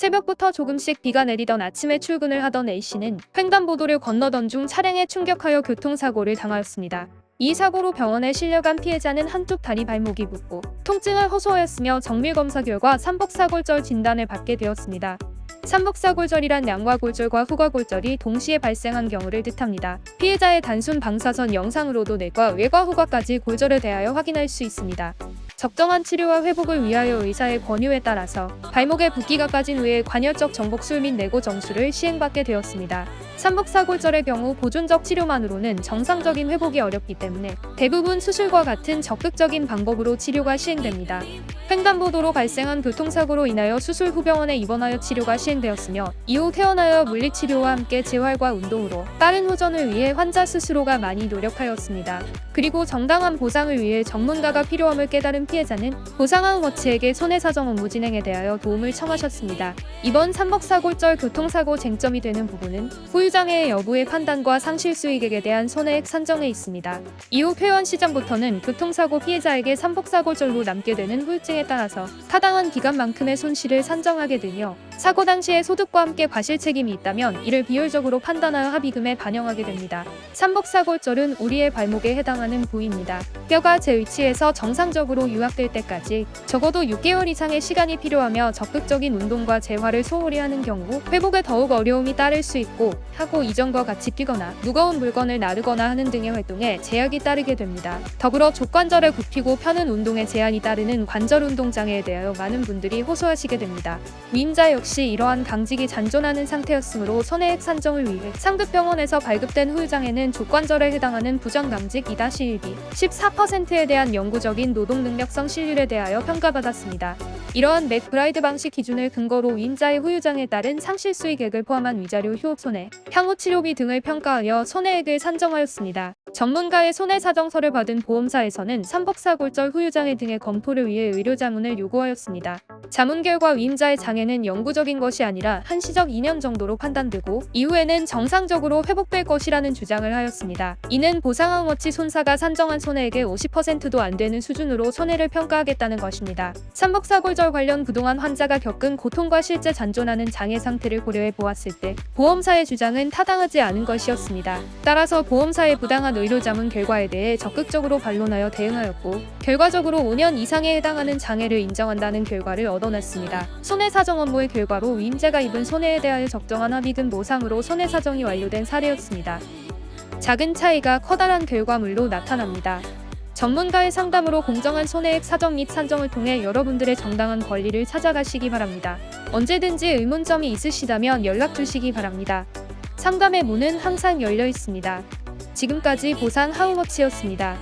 새벽부터 조금씩 비가 내리던 아침에 출근을 하던 A씨는 횡단보도를 건너던 중 차량에 충격하여 교통사고를 당하였습니다. 이 사고로 병원에 실려간 피해자는 한쪽 다리 발목이 붓고 통증을 호소하였으며 정밀검사 결과 삼복사골절 진단을 받게 되었습니다. 삼복사골절이란 양과골절과 후과골절이 동시에 발생한 경우를 뜻합니다. 피해자의 단순 방사선 영상으로도 내과, 외과, 후과까지 골절에 대하여 확인할 수 있습니다. 적정한 치료와 회복을 위하여 의사의 권유에 따라서 발목에 붓기가 빠진 후에 관열적 정복술 및 내고 정수를 시행받게 되었습니다. 삼복사골절의 경우 보존적 치료만으로는 정상적인 회복이 어렵기 때문에 대부분 수술과 같은 적극적인 방법으로 치료가 시행됩니다. 횡단보도로 발생한 교통사고로 인하여 수술 후 병원에 입원하여 치료가 시행되었으며 이후 퇴원하여 물리치료와 함께 재활과 운동으로 빠른 호전을 위해 환자 스스로가 많이 노력하였습니다. 그리고 정당한 보상을 위해 전문가가 필요함을 깨달은 피해자는 보상한 워치에게 손해사정 업무 진행에 대하여 도움을 청하셨습니다. 이번 삼복사골절 교통사고 쟁점이 되는 부분은 후유장애의 여부의 판단과 상실 수익액에 대한 손해액 산정에 있습니다. 이후 퇴원 시점부터는 교통사고 피해자에게 삼복사골절로 남게 되는 후유증에 따라서 타당한 기간만큼의 손실을 산정하게 되며 사고 당시에 소득과 함께 과실 책임이 있다면 이를 비율적으로 판단하여 합의금에 반영하게 됩니다. 삼복사골절은 우리의 발목에 해당하는 부위입니다. 뼈가 제 위치에서 정상적으로 유합될 때까지 적어도 6개월 이상의 시간이 필요하며 적극적인 운동과 재활을 소홀히 하는 경우 회복에 더욱 어려움이 따를 수 있고 하고 이전과 같이 뛰거나 무거운 물건을 나르거나 하는 등의 활동에 제약이 따르게 됩니다. 더불어 족관절에 굽히고 펴는 운동에 제한이 따르는 관절 운동 장애에 대하여 많은 분들이 호소하시게 됩니다. 위임자 역시 이러한 강직이 잔존하는 상태였으므로 손해액 산정을 위해 상급병원에서 발급된 후유장애는 족관절에 해당하는 부정강직 2-1비 14%에 대한 영구적인 노동능력성 신률에 대하여 평가받았습니다. 이러한 맥브라이드 방식 기준을 근거로 위임자의 후유장에 따른 상실 수익액을 포함한 위자료 휴업 손해, 향후 치료비 등을 평가하여 손해액을 산정하였습니다. 전문가의 손해사정서를 받은 보험사에서는 삼복사골절 후유장애 등의 검토를 위해 의료자문을 요구하였습니다. 자문 결과 위임자의 장애는 영구적인 것이 아니라 한시적 2년 정도로 판단되고 이후에는 정상적으로 회복될 것이라는 주장을 하였습니다. 이는 보상한 워치 손사가 산정한 손해액의 50%도 안 되는 수준으로 손해를 평가하겠다는 것입니다. 삼복사골절 관련 그동안 환자가 겪은 고통과 실제 잔존하는 장애 상태를 고려해 보았을 때 보험사의 주장은 타당하지 않은 것이었습니다. 따라서 보험사의 부당한 의료자문 결과에 대해 적극적으로 반론하여 대응하였고 결과적으로 5년 이상에 해당하는 장애를 인정한다는 결과를 얻어냈습니다. 손해사정 업무의 결과로 위임자가 입은 손해에 대하여 적정한 합의금 보상으로 손해사정이 완료된 사례였습니다. 작은 차이가 커다란 결과물로 나타납니다. 전문가의 상담으로 공정한 손해액 사정 및 산정을 통해 여러분들의 정당한 권리를 찾아가시기 바랍니다. 언제든지 의문점이 있으시다면 연락 주시기 바랍니다. 상담의 문은 항상 열려 있습니다. 지금까지 보상 하우머치였습니다.